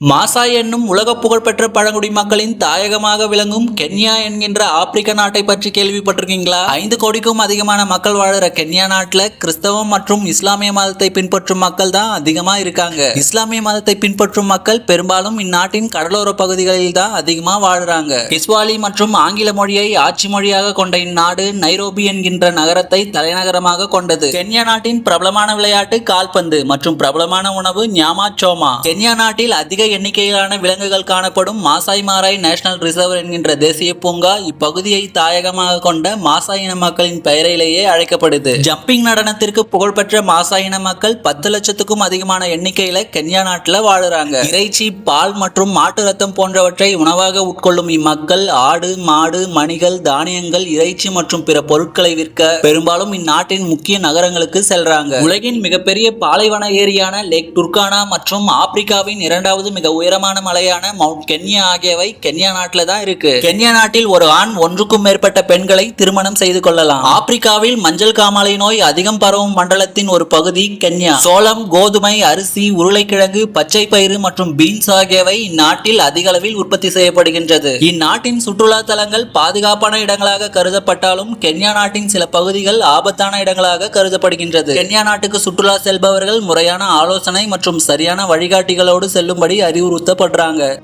மாசா என்னும் உலக புகழ்பெற்ற பழங்குடி மக்களின் தாயகமாக விளங்கும் கென்யா என்கின்ற ஆப்பிரிக்க நாட்டை பற்றி கேள்விப்பட்டிருக்கீங்களா? ஐந்து கோடிக்கும் அதிகமான மக்கள் வாழுற கென்யா நாட்டில் கிறிஸ்தவம் மற்றும் இஸ்லாமிய மதத்தை பின்பற்றும் மக்கள் தான் அதிகமாக இருக்காங்க. இஸ்லாமிய மதத்தை பின்பற்றும் மக்கள் பெரும்பாலும் இந்நாட்டின் கடலோர பகுதிகளில் தான் அதிகமாக வாழுறாங்க. இஸ்வாலி மற்றும் ஆங்கில மொழியை ஆட்சி மொழியாக கொண்ட இந்நாடு நைரோபி என்கின்ற நகரத்தை தலைநகரமாக கொண்டது. கென்யா நாட்டின் பிரபலமான விளையாட்டு கால்பந்து மற்றும் பிரபலமான உணவு ஞாமா சோமா கென்யா நாட்டில் அதிக எண்ணிக்கையிலான விலங்குகள் காணப்படும் மாசாய் மாராய் நேஷனல் ரிசர்வ் என்கின்ற தேசிய பூங்கா இப்பகுதியை தாயகமாக கொண்ட மாசாய் இன மக்களின் பெயரிலேயே அழைக்கப்படுது. ஜம்பிங் நடனத்திற்கு புகழ்பெற்ற மாசாய் இன மக்கள் பத்து லட்சத்துக்கும் அதிகமான எண்ணிக்கையில கென்யா நாட்டில் வாழுறாங்க. இறைச்சி பால் மற்றும் மாட்டு ரத்தம் போன்றவற்றை உணவாக உட்கொள்ளும் இம்மக்கள் ஆடு மாடு மணிகள் தானியங்கள் இறைச்சி மற்றும் பிற பொருட்களை விற்க பெரும்பாலும் இந்நாட்டின் முக்கிய நகரங்களுக்கு செல்றாங்க. உலகின் மிகப்பெரிய பாலைவன ஏரியான லேக் துர்கானா மற்றும் ஆப்பிரிக்காவின் இரண்டாவது மிக உயரமான மலையான மவுண்ட் கென்யா ஆகியவை கென்யா நாட்டில் தான் இருக்கு. கென்யா நாட்டில் ஒரு ஆண் ஒன்றுக்கும் மேற்பட்ட பெண்களை திருமணம் செய்து கொள்ளலாம். ஆப்பிரிக்காவில் மஞ்சள் காமாலை நோய் அதிகம் பரவும் மண்டலத்தின் ஒரு பகுதி கென்யா. சோளம் கோதுமை அரிசி உருளைக்கிழங்கு பச்சை பயிறு மற்றும் பீன்ஸ் ஆகியவை இந்நாட்டில் அதிக அளவில் உற்பத்தி செய்யப்படுகின்றது. இந்நாட்டின் சுற்றுலா தலங்கள் பாதுகாப்பான இடங்களாக கருதப்பட்டாலும் கென்யா நாட்டின் சில பகுதிகள் ஆபத்தான இடங்களாக கருதப்படுகின்றது. கென்யா நாட்டுக்கு சுற்றுலா செல்பவர்கள் முறையான ஆலோசனை மற்றும் சரியான வழிகாட்டிகளோடு செல்லும்படி அறிவுறுத்தப்படுறாங்க.